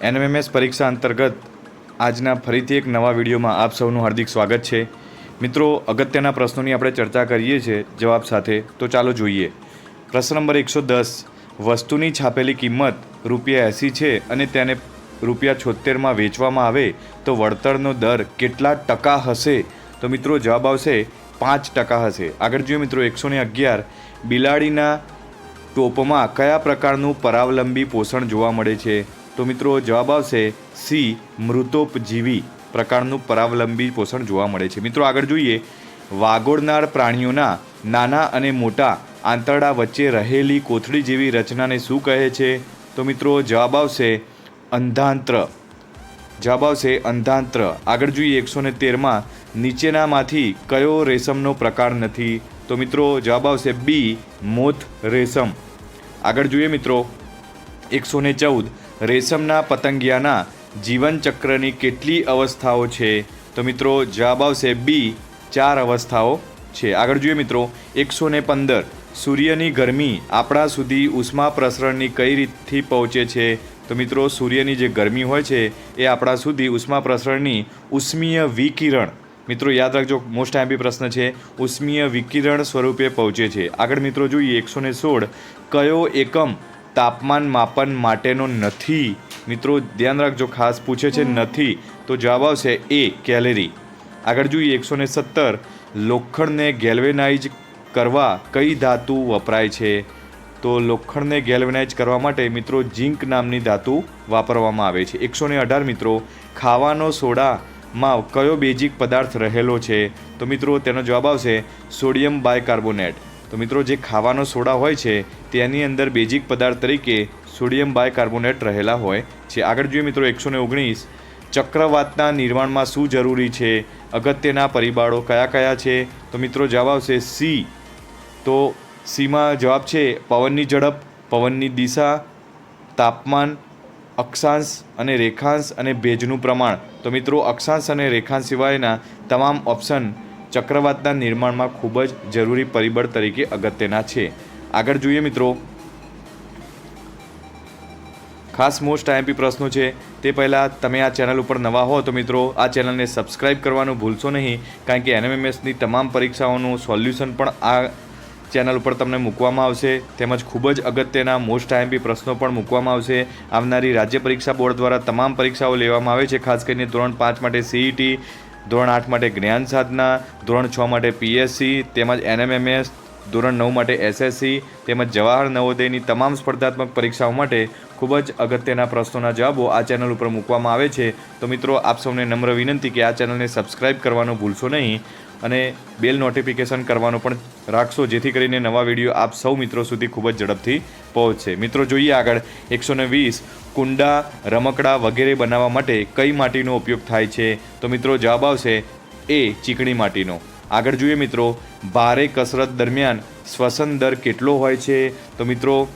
NMMS પરીક્ષા અંતર્ગત આજના ફરીથી એક નવા વિડીયોમાં આપ સૌનું હાર્દિક સ્વાગત છે. મિત્રો, અગત્યના પ્રશ્નોની આપણે ચર્ચા કરીએ છીએ જવાબ સાથે. તો ચાલો જોઈએ. પ્રશ્ન નંબર એકસો દસ. વસ્તુની છાપેલી કિંમત રૂપિયા એંસી છે અને તેને રૂપિયા છોતેરમાં વેચવામાં આવે તો વળતરનો દર કેટલા ટકા હશે? તો મિત્રો, જવાબ આવશે પાંચ ટકા હશે. આગળ જોઈએ મિત્રો, એકસો ને અગિયાર. બિલાડીના ટોપમાં કયા પ્રકારનું પરાવલંબી પોષણ જોવા મળે છે? તો મિત્રો જવાબ આવશે સી, મૃતોપજીવી પ્રકારનું પરાવલંબી પોષણ જોવા મળે છે. મિત્રો આગળ જોઈએ. વાગોળનાર પ્રાણીઓના નાના અને મોટા આંતરડા વચ્ચે રહેલી કોથળી જેવી રચનાને શું કહે છે? તો મિત્રો જવાબ આવશે અંધાંત્ર. જવાબ આવશે અંધાંત્ર. આગળ જોઈએ એકસો ને તેરમાં નીચેનામાંથી કયો રેશમનો પ્રકાર નથી? તો મિત્રો જવાબ આવશે બી મોથ રેશમ. આગળ જોઈએ મિત્રો. એકસો ને ચૌદ. રેશમના પતંગિયાના જીવનચક્રની કેટલી અવસ્થાઓ છે? તો મિત્રો, જવાબ આવશે બી ચાર અવસ્થાઓ છે. આગળ જોઈએ મિત્રો, એકસો ને પંદર, સૂર્યની ગરમી આપણા સુધી ઉષ્મા પ્રસરણની કઈ રીતથી પહોંચે છે? તો મિત્રો, સૂર્યની જે ગરમી હોય છે, એ આપણા સુધી ઉષ્મા પ્રસરણની ઉષ્મીય વિકિરણ, મિત્રો યાદ રાખજો મોસ્ટ આઈમ્પી પ્રશ્ન છે, ઉષ્મીય વિકિરણ સ્વરૂપે પહોંચે છે. આગળ મિત્રો જોઈએ, એકસો ને સોળ, કયો એકમ તાપમાન માપન માટેનો નથી. મિત્રો, ધ્યાન રાખજો, ખાસ પૂછે છે નથી. તો જવાબ આવશે એ, કેલેરી. આગળ જોઈએ, એકસો ને સત્તર. લોખંડને ગેલ્વેનાઇઝ કરવા કઈ ધાતુ વપરાય છે? તો લોખંડને ગેલ્વેનાઇઝ કરવા માટે, મિત્રો, ઝીંક નામની ધાતુ વાપરવામાં આવે છે. એકસો ને અઢાર, મિત્રો. ખાવાનો સોડામાં કયો બેઝિક પદાર્થ રહેલો છે? તો મિત્રો, તેનો જવાબ આવશે સોડિયમ બાયકાર્બોનેટ. તો મિત્રો, જે ખાવાનો સોડા હોય છે, તેની અંદર બેઝિક પદાર્થ તરીકે સોડિયમ બાયકાર્બોનેટ રહેલા હોય છે. આગળ જોઈએ મિત્રો, એકસો ને ઓગણીસ. ચક્રવાતના નિર્માણમાં શું જરૂરી છે? અગત્યના પરિબળો કયા કયા છે? તો મિત્રો, જવાબ આવશે સી તો સીમાં જવાબ છે, પવનની ઝડપ, પવનની દિશા, તાપમાન, અક્ષાંશ અને રેખાંશ અને ભેજનું પ્રમાણ. તો મિત્રો, અક્ષાંશ અને રેખાંશ સિવાયના તમામ ઓપ્શન ચક્રવાતના નિર્માણમાં ખૂબ જ જરૂરી પરિબળ તરીકે અગત્યના છે. આગળ જોઈએ મિત્રો. ખાસ મોસ્ટ આઈએમપી પ્રશ્નો છે. તે પહેલાં તમે આ ચેનલ ઉપર નવા હો તો મિત્રો, આ ચેનલને સબસ્ક્રાઇબ કરવાનું ભૂલશો નહીં, કારણ કે એનએમએમએસની તમામ પરીક્ષાઓનું સોલ્યુશન પણ આ ચેનલ ઉપર તમને મૂકવામાં આવશે. તેમજ ખૂબ જ અગત્યના મોસ્ટ આઈએમપી પ્રશ્નો પણ મૂકવામાં આવશે. આવનારી રાજ્ય પરીક્ષા બોર્ડ દ્વારા તમામ પરીક્ષાઓ લેવામાં આવે છે, ખાસ કરીને ધોરણ પાંચ માટે સીઈટી ધોરણ આઠ માટે જ્ઞાન સાધના, ધોરણ છ માટે પીએસસી તેમજ એનએમએમએસ ધોરણ નવ માટે એસએસસી તેમજ જવાહર નવોદયની તમામ સ્પર્ધાત્મક પરીક્ષાઓ માટે ખૂબ જ અગત્યના પ્રશ્નોના જવાબો આ ચેનલ ઉપર મૂકવામાં આવે છે. તો મિત્રો, આપ સૌને નમ્ર વિનંતી કે આ ચેનલને સબસ્ક્રાઇબ કરવાનું ભૂલશો નહીં. અને બેલ નોટિફિકેશન કરવાનું પણ રાખશો, જેથી કરીને નવા વીડિયો આપ સૌ મિત્રો સુધી ખૂબ જ ઝડપથી પહોંચશે મિત્રો, જોઈએ આગળ, એકસો ને વીસ, કુંડા, રમકડા વગેરે બનાવવા માટે કઈ માટીનો ઉપયોગ થાય છે? તો મિત્રો, જવાબ આવશે એ, ચીકણી માટીનો. આગળ જોઈએ મિત્રો, ભારે કસરત દરમિયાન શ્વસન દર કેટલો હોય છે? તો મિત્રો,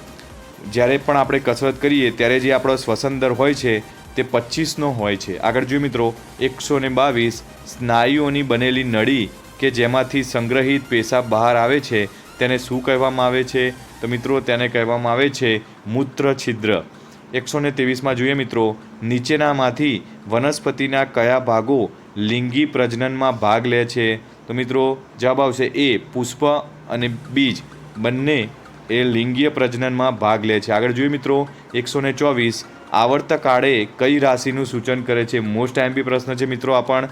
જ્યારે પણ આપણે કસરત કરીએ, ત્યારે જે આપણો શ્વસન દર હોય છે તે પચીસનો હોય છે. આગળ જોઈએ મિત્રો, એકસો ને બાવીસ સ્નાયુઓની બનેલી નળી કે જેમાંથી સંગ્રહિત પેશાબ બહાર આવે છે, તેને શું કહેવામાં આવે છે? તો મિત્રો, તેને કહેવામાં આવે છે મૂત્ર છિદ્ર એકસો ને ત્રેવીસમાં જોઈએ મિત્રો, નીચેનામાંથી વનસ્પતિના કયા ભાગો લિંગી પ્રજનનમાં ભાગ લે છે? તો મિત્રો, જવાબ આવશે એ, પુષ્પ અને બીજ. બંને એ લિંગીય પ્રજનનમાં ભાગ લે છે. આગળ જોઈએ મિત્રો, એકસો ને ચોવીસ આવર્તકાળે કઈ રાશિનું સૂચન કરે છે? મોસ્ટ આઈએમપી પ્રશ્ન છે મિત્રો આ પણ.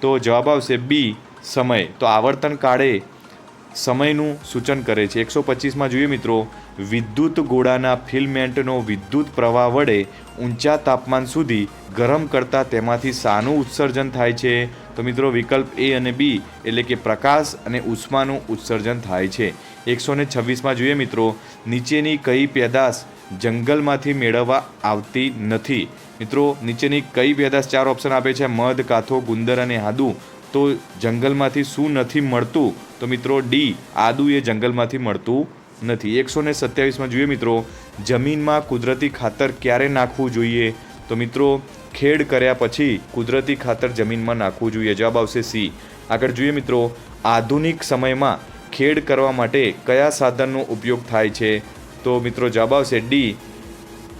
તો જવાબ આવશે બી સમય. તો આવર્તન કાળે સમયનું સૂચન કરે છે. એકસો પચીસમાં જોઈએ મિત્રો, વિદ્યુત ગોળાના ફિલમેન્ટનો વિદ્યુત પ્રવાહ વડે ઊંચા તાપમાન સુધી ગરમ કરતાં તેમાંથી શાનું ઉત્સર્જન થાય છે. તો મિત્રો વિકલ્પ એ અને બી એટલે કે પ્રકાશ અને ઉષ્માનું ઉત્સર્જન થાય છે. એકસો ને છવ્વીસમાં જોઈએ મિત્રો, નીચેની કઈ પેદાશ જંગલમાંથી મેળવવા આવતી નથી. મિત્રો, નીચેની કઈ પેદાશ ચાર ઓપ્શન આપે છે? મધ, કાથો, ગુંદર અને આદુ. તો જંગલમાંથી શું નથી મળતું? તો મિત્રો ડી આદુ એ જંગલમાંથી મળતું નથી. એકસો ને સત્યાવીસમાં જોઈએ મિત્રો, જમીનમાં કુદરતી ખાતર ક્યારે નાખવું જોઈએ? તો મિત્રો, ખેડ કર્યા પછી કુદરતી ખાતર જમીનમાં નાખવું જોઈએ. જવાબ આવશે સી આગળ જોઈએ મિત્રો, આધુનિક સમયમાં ખેડ કરવા માટે કયા સાધનનો ઉપયોગ થાય છે? તો મિત્રો જવાબ આવશે ડી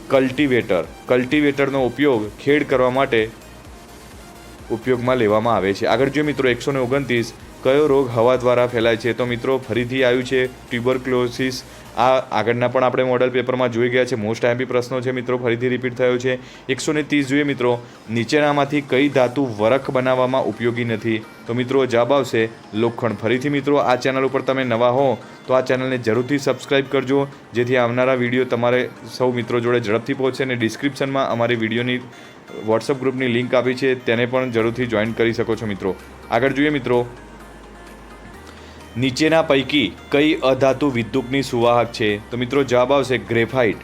કલ્ટિવેટર. કલ્ટિવેટરનો ઉપયોગ ખેડ કરવા માટે ઉપયોગમાં લેવામાં આવે છે. આગળ જોઈએ મિત્રો એકસો ને ઓગણત્રીસ. કયો રોગ હવા દ્વારા ફેલાય છે? તો મિત્રો, ફરીથી આવ્યું છે ટ્યુબરક્લોસિસ. આ આગળના પણ આપણે મોડલ પેપરમાં જોઈ ગયા છે. મોસ્ટ આઈમ્પી પ્રશ્નો છે મિત્રો, ફરીથી રિપીટ થયો છે. એકસો ને ત્રીસ જોઈએ મિત્રો, નીચેનામાંથી કઈ ધાતુ વરખ બનાવવામાં ઉપયોગી નથી? તો મિત્રો, જવાબ આવશે લોખંડ. ફરીથી મિત્રો, આ ચેનલ ઉપર તમે નવા હો, તો આ ચેનલને જરૂરથી સબસ્ક્રાઇબ કરજો, જેથી આવનારા વીડિયો તમારે સૌ મિત્રો જોડે ઝડપથી પહોંચે અને ડિસ્ક્રિપ્શનમાં અમારી વિડીયોની વોટ્સઅપ ગ્રુપની લિંક આપી છે, તેને પણ જરૂરથી જોઈન કરી શકો છો મિત્રો. આગળ જોઈએ મિત્રો નીચેના પૈકી કઈ અધાતુ વિદ્યુતની સુવાહક છે? તો મિત્રો જવાબ આવશે ગ્રેફાઇટ.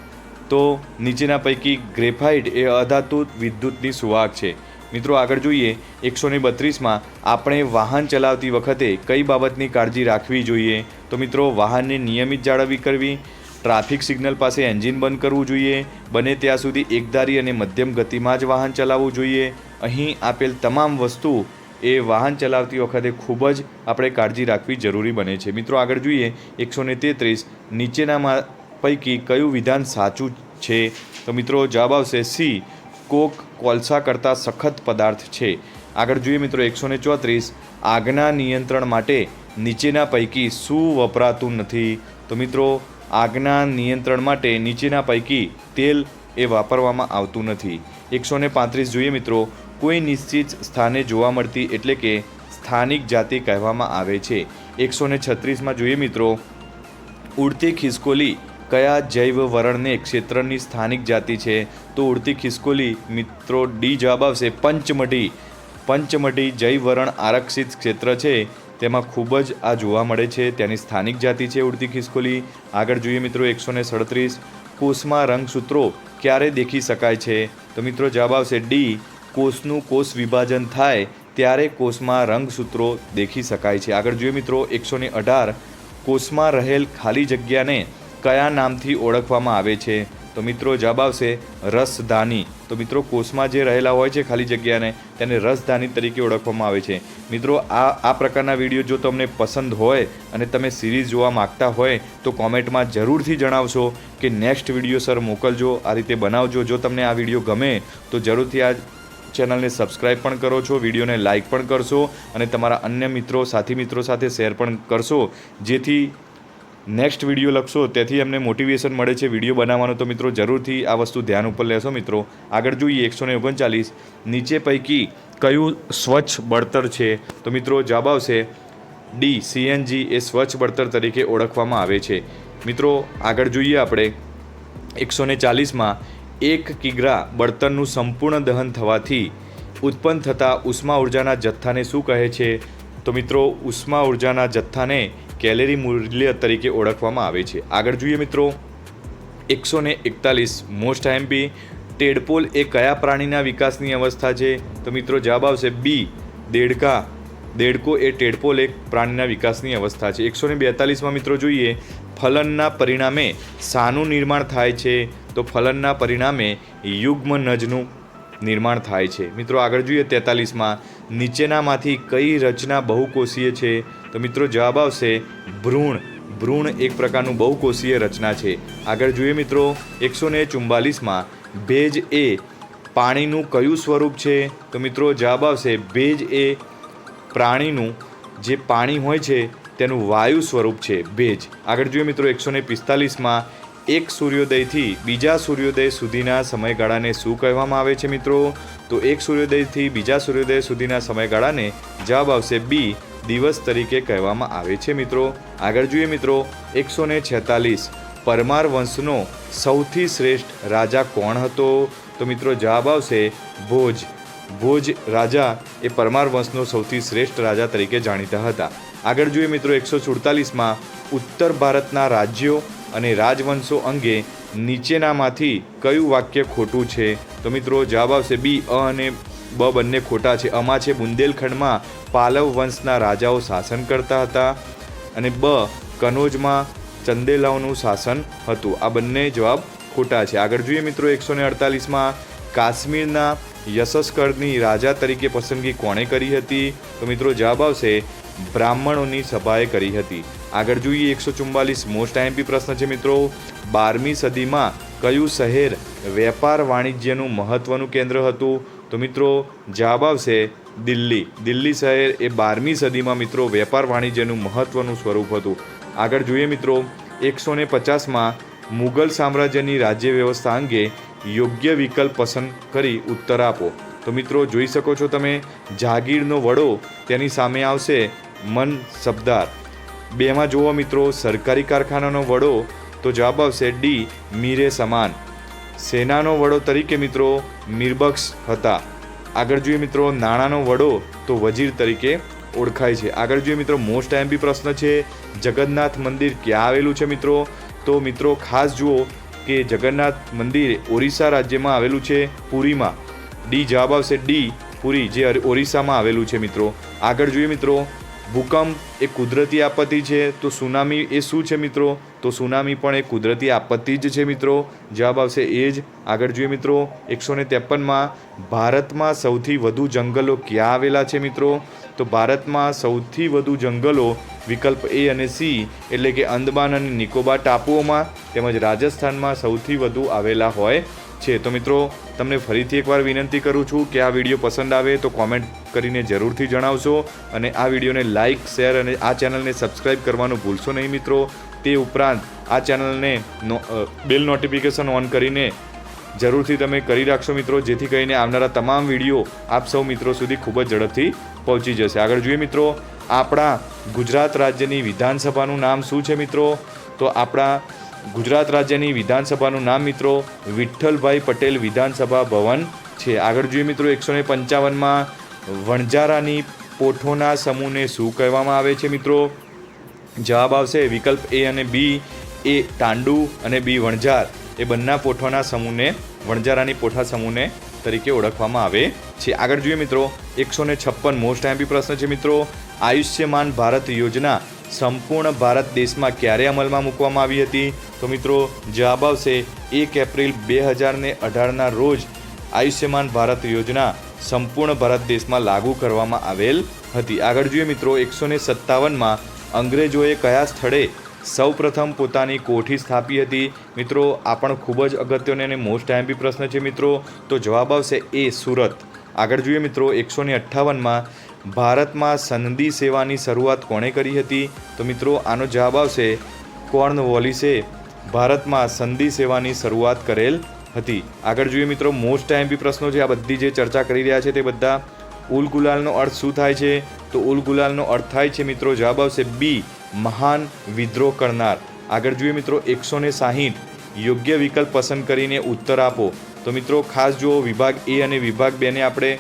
તો નીચેના પૈકી ગ્રેફાઇટ એ અધાતુ વિદ્યુતની સુવાહક છે. મિત્રો આગળ જોઈએ, એકસો ને બત્રીસમાં આપણે વાહન ચલાવતી વખતે કઈ બાબતની કાળજી રાખવી જોઈએ? તો મિત્રો વાહનને નિયમિત જાળવવી કરવી, ટ્રાફિક સિગ્નલ પાસે એન્જિન બંધ કરવું જોઈએ, બને ત્યાં સુધી એકધારી અને મધ્યમ ગતિમાં જ વાહન ચલાવવું જોઈએ. અહીં આપેલ તમામ વસ્તુ એ વાહન ચલાવતી વખતે ખૂબ જ આપણે કાળજી રાખવી જરૂરી બને છે. મિત્રો, આગળ જોઈએ, એકસો ને તેત્રીસ નીચેનામાં પૈકી કયું વિધાન સાચું છે? તો મિત્રો, જવાબ આવશે સી, કોક કોલસા કરતાં સખત પદાર્થ છે. આગળ જોઈએ મિત્રો, એકસો ને ચોત્રીસ આગના નિયંત્રણ માટે નીચેના પૈકી શું વપરાતું નથી? તો મિત્રો, આગના નિયંત્રણ માટે નીચેના પૈકી તેલ એ વાપરવામાં આવતું નથી. એકસો ને પાંત્રીસ જોઈએ મિત્રો કોઈ નિશ્ચિત સ્થાને જોવા મળતી એટલે કે સ્થાનિક જાતિ કહેવામાં આવે છે. એકસો ને છત્રીસમાં જોઈએ મિત્રો, ઉડતી ખિસકોલી કયા જૈવ વરણને ક્ષેત્રની સ્થાનિક જાતિ છે? તો ઉડતી ખિસકોલી મિત્રો, ડી જવાબ આવશે પંચમઢી. પંચમઢી જૈવ વરણ આરક્ષિત ક્ષેત્ર છે. તેમાં ખૂબ જ આ જોવા મળે છે. તેની સ્થાનિક જાતિ છે ઉડતી ખિસકોલી. આગળ જોઈએ મિત્રો, એકસો ને સડત્રીસ. કોષમાં રંગસૂત્રો ક્યારે દેખી શકાય છે? તો મિત્રો જવાબ આવશે ડી કોષનું કોષ વિભાજન થાય ત્યારે કોષમાં રંગસૂત્રો દેખી શકાય છે. આગળ જોઈએ મિત્રો, એકસો ને અઢાર કોષમાં રહેલ ખાલી જગ્યાને કયા નામથી ઓળખવામાં આવે છે? તો મિત્રો જવાબ આવશે રસધાની. તો મિત્રો, કોષમાં જે રહેલા હોય છે ખાલી જગ્યાને, તેને રસધાની તરીકે ઓળખવામાં આવે છે. મિત્રો, આ આ પ્રકારના વીડિયો જો તમને પસંદ હોય અને તમે સિરીઝ જોવા માગતા હોય, તો કોમેન્ટમાં જરૂરથી જણાવશો કે નેક્સ્ટ વીડિયો સર મોકલજો, આ રીતે બનાવજો. જો તમને આ વીડિયો ગમે, તો જરૂરથી આ ચેનલને સબસ્ક્રાઇબ પણ કરો છો, વિડીયોને લાઇક પણ કરશો અને તમારા અન્ય મિત્રો, સાથી મિત્રો સાથે શેર પણ કરશો. જેથી નેક્સ્ટ વીડિયો લખશો, તેથી અમને મોટિવેશન મળે છે વીડિયો બનાવવાનો. તો મિત્રો, જરૂરથી આ વસ્તુ ધ્યાન ઉપર લેશો મિત્રો. આગળ જોઈએ એકસો ને ઓગણચાલીસ. નીચે પૈકી કયું સ્વચ્છ બળતર છે? તો મિત્રો, જવાબ આવશે ડી સીએનજી એ સ્વચ્છ બળતર તરીકે ઓળખવામાં આવે છે. મિત્રો, આગળ જોઈએ આપણે. એકસો ને ચાલીસમાં એક કિગ્રા બળતણનું સંપૂર્ણ દહન થવાથી ઉત્પન્ન થતા ઉષ્મા ઉર્જાના જથ્થાને શું કહે છે? તો મિત્રો, ઉષ્મા ઉર્જાના જથ્થાને કેલેરી મૂલ્ય તરીકે ઓળખવામાં આવે છે. આગળ જોઈએ મિત્રો. એકસો ને એકતાલીસ, મોસ્ટ આઈએમપી ટેડપોલ એ કયા પ્રાણીના વિકાસની અવસ્થા છે? તો મિત્રો, જવાબ આવશે બી, દેડકા. દેડકો એ ટેડપોલ એક પ્રાણીના વિકાસની અવસ્થા છે. એકસો ને બેતાલીસમાં મિત્રો જોઈએ. ફલનના પરિણામે શાનું નિર્માણ થાય છે, તો ફલનના પરિણામે યુગ્મ નજનું નિર્માણ થાય છે. મિત્રો, આગળ જોઈએ તેતાલીસમાં. નીચેનામાંથી કઈ રચના બહુકોષીય છે? તો મિત્રો, જવાબ આવશે ભ્રૂણ. ભ્રૂણ એક પ્રકારનું બહુકોષીય રચના છે. આગળ જોઈએ મિત્રો, એકસો ને ચુમ્બાલીસમાં ભેજ એ પાણીનું કયું સ્વરૂપ છે? તો મિત્રો, જવાબ આવશે ભેજ એ પ્રાણીનું જે પાણી હોય છે તેનું વાયુ સ્વરૂપ છે, ભેજ. આગળ જોઈએ મિત્રો, એકસો ને પિસ્તાલીસમાં એક સૂર્યોદયથી બીજા સૂર્યોદય સુધીના સમયગાળાને શું કહેવામાં આવે છે મિત્રો? તો એક સૂર્યોદયથી બીજા સૂર્યોદય સુધીના સમયગાળાને જવાબ આવશે બી, દિવસ તરીકે કહેવામાં આવે છે મિત્રો. આગળ જોઈએ મિત્રો, એકસો ને છેતાલીસ. પરમાર વંશનો સૌથી શ્રેષ્ઠ રાજા કોણ હતો? તો મિત્રો, જવાબ આવશે ભોજ. ભોજ રાજા એ પરમાર વંશનો સૌથી શ્રેષ્ઠ રાજા તરીકે જાણીતા હતા. આગળ જોઈએ મિત્રો એકસો સુડતાલીસમાં ઉત્તર ભારતના રાજ્યો અને રાજવંશો અંગે નીચેનામાંથી કયું વાક્ય ખોટું છે? તો મિત્રો જવાબ આવશે બી, અ અને બ બંને ખોટા છે. અમાં છે બુંદેલખંડમાં પાલવ વંશના રાજાઓ શાસન કરતા હતા અને બ, કનોજમાં ચંદેલાઓનું શાસન હતું. આ બંને જવાબ ખોટા છે. આગળ જોઈએ મિત્રો એકસો ને અડતાલીસમાં કાશ્મીરના યશસ્કરની રાજા તરીકે પસંદગી કોણે કરી હતી? તો મિત્રો જવાબ આવશે બ્રાહ્મણોની સભાએ કરી હતી. આગળ જોઈએ એકસો ચુમ્માલીસ મોસ્ટ આઈએમપી પ્રશ્ન છે મિત્રો. બારમી સદીમાં કયું શહેર વેપાર વાણિજ્યનું મહત્ત્વનું કેન્દ્ર હતું? તો મિત્રો, જવાબ આવશે દિલ્હી. દિલ્હી શહેર એ બારમી સદીમાં મિત્રો વેપાર વાણિજ્યનું મહત્ત્વનું સ્વરૂપ હતું. આગળ જોઈએ મિત્રો, એકસો ને પચાસમાં મુઘલ સામ્રાજ્યની રાજ્ય વ્યવસ્થા અંગે યોગ્ય વિકલ્પ પસંદ કરી ઉત્તર આપો. તો મિત્રો, જોઈ શકો છો તમે, જાગીરનો વડો તેની સામે આવશે મન સબદાર. બેમાં જુઓ મિત્રો, સરકારી કારખાનાનો વડો તો જવાબ આવશે ડી, મીરે સમાન. સેનાનો વડો તરીકે મિત્રો, મીરબક્ષ હતા. આગળ જોઈએ મિત્રો, નાણાંનો વડો તો વજીર તરીકે ઓળખાય છે. આગળ જોઈએ મિત્રો, મોસ્ટ એમપી પ્રશ્ન છે, જગન્નાથ મંદિર ક્યાં આવેલું છે મિત્રો? તો મિત્રો, ખાસ જુઓ કે જગન્નાથ મંદિર ઓરિસ્સા રાજ્યમાં આવેલું છે, પુરીમાં. ડી જવાબ આવશે ડી, પુરી, જે ઓરિસ્સામાં આવેલું છે મિત્રો. આગળ જોઈએ મિત્રો ભૂકંપ એ કુદરતી આપત્તિ છે, તો સુનામી એ શું છે મિત્રો? તો સુનામી પણ એ કુદરતી આપત્તિ જ છે મિત્રો. જવાબ આવશે એ જ. આગળ જોઈએ મિત્રો, એકસો ને ત્રેપનમાં ભારતમાં સૌથી વધુ જંગલો ક્યાં આવેલા છે મિત્રો? તો ભારતમાં સૌથી વધુ જંગલો વિકલ્પ એ અને સી, એટલે કે અંદમાન અને નિકોબાર ટાપુઓમાં તેમજ રાજસ્થાનમાં સૌથી વધુ આવેલા હોય છે. તો મિત્રો તમને ફરીથી એકવાર વિનંતી કરું છું કે આ વીડિયો પસંદ આવે તો કોમેન્ટ કરીને જરૂરથી જણાવશો અને આ વિડીયોને લાઇક શેર અને આ ચેનલને સબસ્ક્રાઇબ કરવાનું ભૂલશો નહીં મિત્રો. તે ઉપરાંત આ ચેનલને બેલ નોટિફિકેશન ઓન કરીને જરૂરથી તમે કરી રાખશો મિત્રો, જેથી કરીને આવનારા તમામ વીડિયો આપ સૌ મિત્રો સુધી ખૂબ જ ઝડપથી પહોંચી જશે. આગળ જોઈએ મિત્રો, આપણા ગુજરાત રાજ્યની વિધાનસભાનું નામ શું છે મિત્રો? તો આપણા ગુજરાત રાજ્યની વિધાનસભાનું નામ મિત્રો વિઠ્ઠલભાઈ પટેલ વિધાનસભા ભવન છે. આગળ જોઈએ મિત્રો એકસો ને પંચાવનમાં વણજારાની પોઠોના સમૂહને શું કહેવામાં આવે છે મિત્રો? જવાબ આવશે વિકલ્પ એ અને બી, એ તાંડુ અને બી વણઝાર. એ બંને પોઠોના સમૂહને વણઝારાની પોઠા સમૂહને તરીકે ઓળખવામાં આવે છે. આગળ જોઈએ મિત્રો, એકસો ને છપ્પન મોસ્ટ એમ્પી પ્રશ્ન છે મિત્રો. આયુષ્યમાન ભારત યોજના સંપૂર્ણ ભારત દેશમાં ક્યારે અમલમાં મૂકવામાં આવી હતી? તો મિત્રો, જવાબ આવશે એક એપ્રિલ બે હજાર ને અઢારના રોજ આયુષ્યમાન ભારત યોજના સંપૂર્ણ ભારત દેશમાં લાગુ કરવામાં આવેલ હતી. આગળ જોઈએ મિત્રો, એકસો ને સત્તાવનમાં અંગ્રેજોએ કયા સ્થળે સૌપ્રથમ પોતાની કોઠી સ્થાપી હતી? મિત્રો, આ પણ ખૂબ જ અગત્યનો અને મોસ્ટ એમપી પ્રશ્ન છે મિત્રો. તો જવાબ આવશે એ સુરત. આગળ જોઈએ મિત્રો, એકસો ને અઠ્ઠાવનમાં ભારતમાં સનદી સેવાની શરૂઆત કોણે કરી હતી? તો મિત્રો, આનો જવાબ આવશે કોર્નવોલિસે ભારતમાં સંધિ સેવાની શરૂઆત કરેલ હતી. આગળ જોઈએ મિત્રો, મોસ્ટ એમપી પ્રશ્નો છે. આ બધી જે ચર્ચા કરી રહ્યા છે તે બધા ઉલ ગુલાલનો અર્થ શું થાય છે? તો ઉલ ગુલાલનો અર્થ થાય છે મિત્રો, જવાબ આવશે બી, મહાન વિદ્રોહ કરનાર. આગળ જોઈએ મિત્રો, એકસો ને સાહીઠ. યોગ્ય વિકલ્પ પસંદ કરીને ઉત્તર આપો. તો મિત્રો, ખાસ જુઓ, વિભાગ એ અને વિભાગ બેને આપણે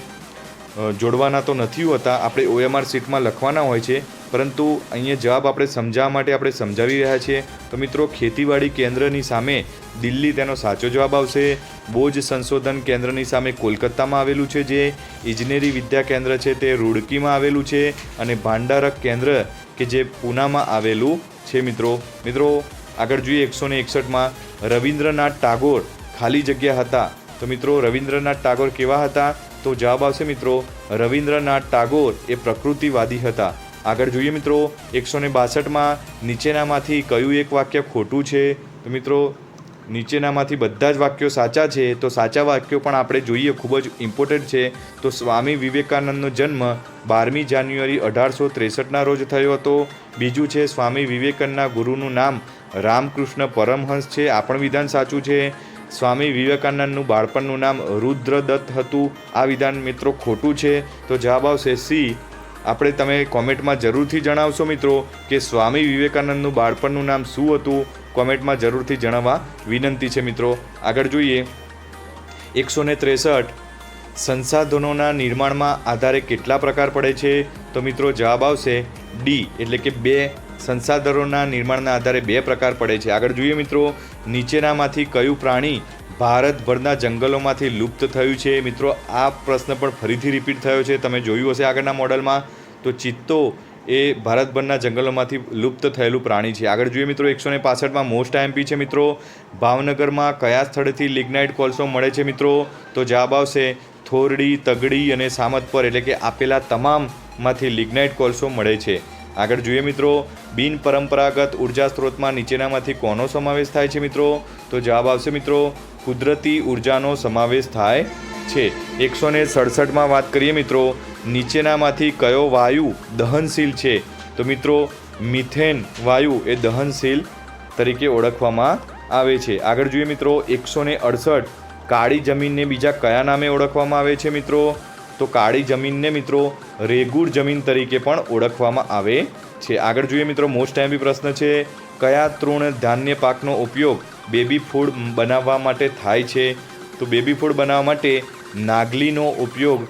જોડવાના તો નથી હોતા, આપણે ઓએમઆર સીટમાં લખવાના હોય છે, પરંતુ અહીંયા જવાબ આપણે સમજાવવા માટે આપણે સમજાવી રહ્યા છીએ. તો મિત્રો, ખેતીવાડી કેન્દ્રની સામે દિલ્હી તેનો સાચો જવાબ આવશે. બોજ સંશોધન કેન્દ્રની સામે કોલકાતામાં આવેલું છે, જે ઇજનેરી વિદ્યા કેન્દ્ર છે, તે રૂડકીમાં આવેલું છે, અને ભાંડારક કેન્દ્ર કે જે પૂનામાં આવેલું છે, મિત્રો. મિત્રો, આગળ જોઈએ એકસો ને એકસઠમાં. રવિન્દ્રનાથ ટાગોર ખાલી જગ્યા હતા. તો મિત્રો, રવિન્દ્રનાથ ટાગોર કેવા હતા? તો જવાબ આવશે મિત્રો, રવિન્દ્રનાથ ટાગોર એ પ્રકૃતિવાદી હતા. આગળ જોઈએ મિત્રો એકસો ને બાસઠમાં નીચેનામાંથી કયું એક વાક્ય ખોટું છે? તો મિત્રો, નીચેનામાંથી બધા જ વાક્યો સાચા છે, તો સાચા વાક્યો પણ આપણે જોઈએ, ખૂબ જ ઇમ્પોર્ટન્ટ છે. તો સ્વામી વિવેકાનંદનો જન્મ બારમી જાન્યુઆરી અઢારસો ત્રેસઠના રોજ થયો હતો. બીજું છે, સ્વામી વિવેકાનંદના ગુરુનું નામ રામકૃષ્ણ પરમહંસ છે. આ પણ વિધાન સાચું છે. સ્વામી વિવેકાનંદનું બાળપણનું નામ રુદ્રદત્ત હતું. આ વિધાન મિત્રો ખોટું છે. તો જવાબ આવશે સી. આપણે તમે કોમેન્ટમાં જરૂરથી જણાવશો મિત્રો કે સ્વામી વિવેકાનંદનું બાળપણનું નામ શું હતું. કોમેન્ટમાં જરૂરથી જણાવવા વિનંતી છે મિત્રો. આગળ જોઈએ. એકસો ને ત્રેસઠ. સંસાધનોના નિર્માણમાં આધારે કેટલા પ્રકાર પડે છે? તો મિત્રો જવાબ આવશે ડી. એટલે કે બે સંસાધનોના નિર્માણના આધારે બે પ્રકાર પડે છે. આગળ જોઈએ મિત્રો. નીચેનામાંથી કયું પ્રાણી ભારતભરના જંગલોમાંથી લુપ્ત થયું છે? મિત્રો, આ પ્રશ્ન પણ ફરીથી રિપીટ થયો છે. તમે જોયું હશે આગળના મોડલમાં. તો ચિત્તો એ ભારતભરના જંગલોમાંથી લુપ્ત થયેલું પ્રાણી છે. આગળ જોઈએ મિત્રો, એકસો ને પાસઠમાં મોસ્ટ એમપી છે મિત્રો. ભાવનગરમાં કયા સ્થળેથી લિગ્નાઇટ કોલસો મળે છે મિત્રો? તો જવાબ આવશે થોરડી, તગડી અને સામતપર એટલે કે આપેલા તમામમાંથી લિગ્નાઇટ કોલસો મળે છે. આગળ જોઈએ મિત્રો, બિન પરંપરાગત ઊર્જા સ્ત્રોતમાં નીચેનામાંથી કોનો સમાવેશ થાય છે મિત્રો? તો જવાબ આવશે મિત્રો, કુદરતી ઉર્જાનો સમાવેશ થાય છે. એકસો ને સડસઠમાં વાત કરીએ મિત્રો, નીચેનામાંથી કયો વાયુ દહનશીલ છે? તો મિત્રો, મિથેન વાયુ એ દહનશીલ તરીકે ઓળખવામાં આવે છે. આગળ જોઈએ મિત્રો એકસો ને અડસઠ કાળી જમીનને બીજા કયા નામે ઓળખવામાં આવે છે મિત્રો? તો કાળી જમીનને મિત્રો રેગુર જમીન તરીકે પણ ઓળખવામાં આવે છે. આગળ જોઈએ મિત્રો મોસ્ટ ટાઈમ પ્રશ્ન છે, કયા તૃણ ધાન્ય પાકનો ઉપયોગ બેબી ફૂડ બનાવવા માટે થાય છે? તો બેબી ફૂડ બનાવવા માટે નાગલીનો ઉપયોગ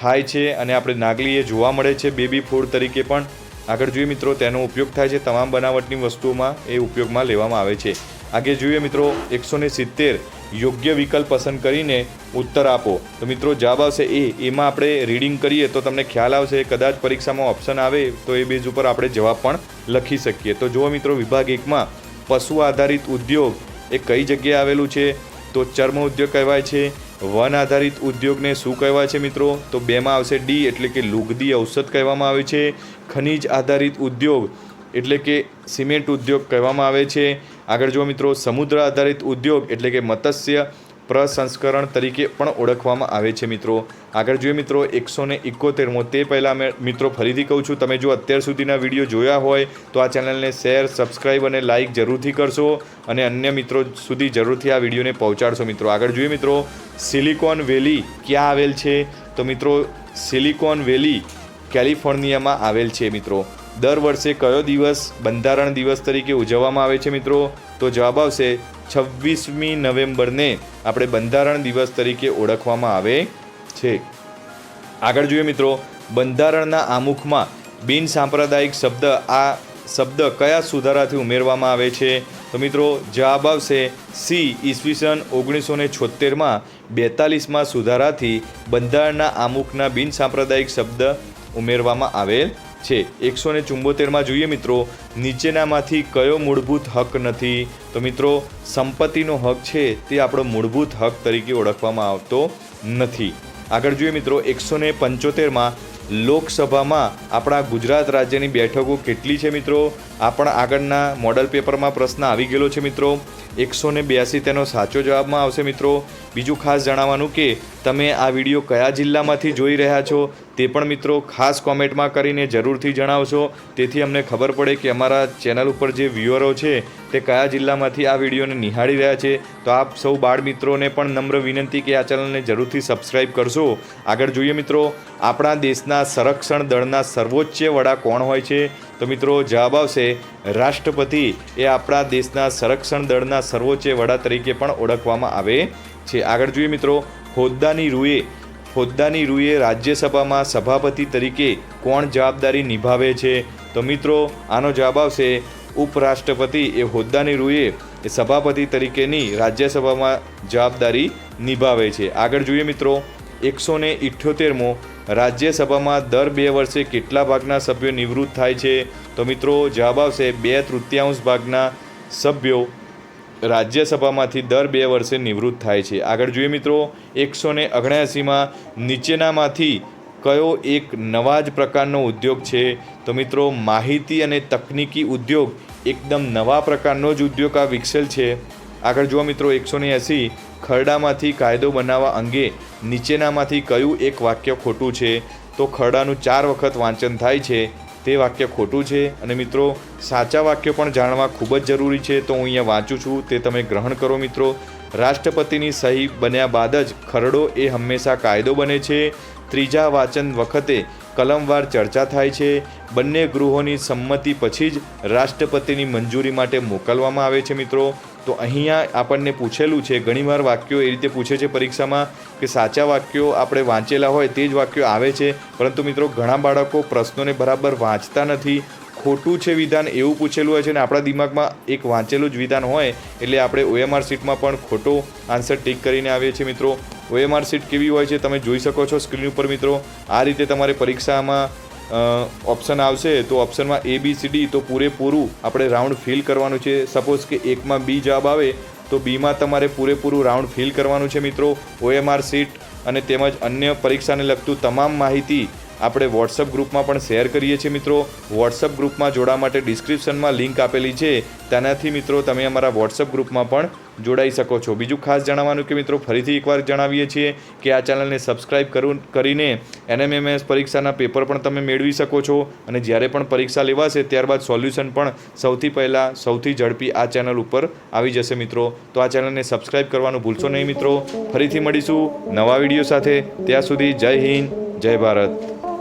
થાય છે અને આપણે નાગલી એ જોવા મળે છે બેબી ફૂડ તરીકે પણ. આગળ જોઈએ મિત્રો, તેનો ઉપયોગ થાય છે, તમામ બનાવટની વસ્તુઓમાં એ ઉપયોગમાં લેવામાં આવે છે. આગળ જોઈએ મિત્રો, એકસો સિત્તેર યોગ્ય વિકલ્પ પસંદ કરીને ઉત્તર આપો. તો મિત્રો, જવાબ આવશે એ. એમાં આપણે રીડિંગ કરીએ તો તમને ખ્યાલ આવશે, કદાચ પરીક્ષામાં ઓપ્શન આવે તો એ બેઝ ઉપર આપણે જવાબ પણ લખી શકીએ. તો જુઓ મિત્રો, વિભાગ એકમાં પશુ આધારિત ઉદ્યોગ એ કઈ જગ્યાએ આવેલું છે? તો ચર્મ ઉદ્યોગ કહેવાય છે. વન આધારિત ઉદ્યોગને શું કહેવાય છે મિત્રો? તો બેમાં આવશે ડી એટલે કે લુગદી ઔષધ કહેવામાં આવે છે. ખનિજ આધારિત ઉદ્યોગ, એટલે કે સિમેન્ટ ઉદ્યોગ કહેવામાં આવે છે. આગળ જો મિત્રો, સમુદ્ર આધારિત ઉદ્યોગ એટલે કે મત્સ્ય પ્રસંસ્કરણ તરીકે પણ ઓળખવામાં આવે છે મિત્રો. આગળ જોઈએ મિત્રો, એકસો ને એકોતેરમો તે પહેલાં મેં મિત્રો ફરીથી કહું છું, તમે જો અત્યાર સુધીના વીડિયો જોયા હોય, તો આ ચેનલને શેર સબસ્ક્રાઈબ અને લાઇક જરૂરથી કરશો અને અન્ય મિત્રો સુધી જરૂરથી આ વિડીયોને પહોંચાડશો મિત્રો. આગળ જોઈએ મિત્રો, સિલિકોન વેલી ક્યાં આવેલ છે? તો મિત્રો, સિલિકોન વેલી કેલિફોર્નિયામાં આવેલ છે મિત્રો. દર વર્ષે કયો દિવસ બંધારણ દિવસ તરીકે ઉજવવામાં આવે છે મિત્રો? તો જવાબ આવશે છવ્વીસમી નવેમ્બરને આપણે બંધારણ દિવસ તરીકે ઓળખવામાં આવે છે. આગળ જોઈએ મિત્રો, બંધારણના આમુખમાં બિન સાંપ્રદાયિક શબ્દ આ શબ્દ કયા સુધારાથી ઉમેરવામાં આવે છે? તો મિત્રો, જવાબ આવશે સી, ઈસવીસન ઓગણીસો ને છોતેરમાં બેતાલીસમાં સુધારાથી બંધારણના આમુખના બિન સાંપ્રદાયિક શબ્દ ઉમેરવામાં આવેલ છે. એકસો ને ચુંબોતેરમાં જોઈએ મિત્રો, નીચેનામાંથી કયો મૂળભૂત હક નથી? તો મિત્રો, સંપત્તિનો હક છે તે આપણો મૂળભૂત હક તરીકે ઓળખવામાં આવતો નથી. આગળ જોઈએ મિત્રો, એકસો ને પંચોતેરમાં લોકસભામાં આપણા ગુજરાત રાજ્યની બેઠકો કેટલી છે મિત્રો? આપણા આગળના મોડલ પેપરમાં પ્રશ્ન આવી ગયેલો છે મિત્રો. એકસો ને બ્યાસી તેનો સાચો જવાબમાં આવશે મિત્રો. બીજું ખાસ જણાવવાનું કે તમે આ વીડિયો કયા જિલ્લામાંથી જોઈ રહ્યા છો તે પણ મિત્રો ખાસ કોમેન્ટમાં કરીને જરૂરથી જણાવશો. તેથી અમને ખબર પડે કે અમારા ચેનલ ઉપર જે વ્યુઅરો છે તે કયા જિલ્લામાંથી આ વિડીયોને નિહાળી રહ્યા છે. તો આપ સૌ બાળ મિત્રોને પણ નમ્ર વિનંતી કે આ ચેનલને જરૂરથી સબસ્ક્રાઈબ કરશો. આગળ જોઈએ મિત્રો, આપણા દેશના સંરક્ષણ દળના સર્વોચ્ચ વડા કોણ હોય છે? તો મિત્રો જવાબ આવશે, રાષ્ટ્રપતિ એ આપણા દેશના સંરક્ષણ દળના સર્વોચ્ચ વડા તરીકે પણ ઓળખવામાં આવે છે. આગળ જોઈએ મિત્રો, હોદ્દાની રૂએ હોદ્દાની રૂએ રાજ્યસભામાં સભાપતિ તરીકે કોણ જવાબદારી નિભાવે છે? તો મિત્રો, આનો જવાબ આવશે, ઉપરાષ્ટ્રપતિ એ હોદ્દાની રૂએ એ સભાપતિ તરીકેની રાજ્યસભામાં જવાબદારી નિભાવે છે. આગળ જોઈએ મિત્રો, એકસો ને ઇઠ્યોતેરમો રાજ્યસભામાં દર બે વર્ષે કેટલા ભાગના સભ્યો નિવૃત્ત થાય છે? તો મિત્રો, જવાબ આવશે બે તૃતીયાંશ ભાગના સભ્યો રાજ્યસભામાંથી દર બે વર્ષે નિવૃત્ત થાય છે. આગળ જોઈએ મિત્રો, એકસો ને અગણ્યાસીમાં નીચેનામાંથી કયો એક નવા જ પ્રકારનો ઉદ્યોગ છે? તો મિત્રો, માહિતી અને તકનીકી ઉદ્યોગ એકદમ નવા પ્રકારનો જ ઉદ્યોગ આ વિકસેલ છે. આગળ જુઓ મિત્રો, એકસો ને એંસી ખરડામાંથી કાયદો બનાવવા અંગે નીચેનામાંથી કયું એક વાક્ય ખોટું છે? તો ખરડાનું ચાર વખત વાંચન થાય છે. તે વાક્ય ખોટું છે? અને મિત્રો, સાચા વાક્યો પણ જાણવા ખૂબ જ જરૂરી છે, તો હું અહીંયા વાંચું છું. તે તમે ગ્રહણ કરો મિત્રો. રાષ્ટ્રપતિની સહી બન્યા બાદ જ ખરડો એ હંમેશા કાયદો બને છે. ત્રીજા વાંચન વખતે કલમવાર ચર્ચા થાય છે. બંને ગૃહોની સંમતિ પછી જ રાષ્ટ્રપતિની મંજૂરી માટે મોકલવામાં આવે છે મિત્રો. તો અહીંયા આપણને પૂછેલું છે, ઘણીવાર વાક્યો એ રીતે પૂછે છે પરીક્ષામાં કે સાચા વાક્યો આપણે વાંચેલા હોય તે જ વાક્યો આવે છે, પરંતુ મિત્રો ઘણા બાળકો પ્રશ્નોને બરાબર વાંચતા નથી. ખોટું છે વિધાન એવું પૂછેલું હોય છે ને આપણા દિમાગમાં એક વાંચેલું જ વિધાન હોય, એટલે આપણે ઓએમઆર સીટમાં પણ ખોટો આન્સર ટીક કરીને આવીએ છીએ મિત્રો. ઓએમઆર સીટ કેવી હોય છે તમે જોઈ શકો છો સ્ક્રીન ઉપર મિત્રો. આ રીતે તમારે પરીક્ષામાં ઓપ્શન આવશે તો ઓપ્શનમાં એ બી સી ડી તો પૂરેપૂરું આપણે રાઉન્ડ ફિલ કરવાનું છે. સપોઝ કે એકમાં બી જવાબ આવે તો બીમાં તમારે પૂરેપૂરું રાઉન્ડ ફિલ કરવાનું છે મિત્રો. ઓએમઆર સીટ અને તેમજ અન્ય પરીક્ષાને લગતું તમામ માહિતી આપણે વોટ્સઅપ ગ્રુપમાં પણ શેર કરીએ છીએ મિત્રો. વોટ્સઅપ ગ્રુપમાં જોડાવા માટે ડિસ્ક્રિપ્શનમાં લિંક આપેલી છે. તેનાથી મિત્રો તમે અમારા વોટ્સઅપ ગ્રુપમાં પણ જોડાઈ શકો છો. બીજું ખાસ જણાવવાનું કે મિત્રો, ફરીથી એકવાર જણાવીએ છીએ કે આ ચેનલને સબસ્ક્રાઇબ કરું, કરીને એનએમએમએસ પરીક્ષાના પેપર પણ તમે મેળવી શકો છો. અને જ્યારે પણ પરીક્ષા લેવાશે, ત્યારબાદ સોલ્યુશન પણ સૌથી પહેલાં, સૌથી ઝડપી આ ચેનલ ઉપર આવી જશે મિત્રો. તો આ ચેનલને સબસ્ક્રાઇબ કરવાનું ભૂલશો નહીં મિત્રો. ફરીથી મળીશું નવા વીડિયો સાથે. ત્યાં સુધી જય હિન્દ, જય ભારત.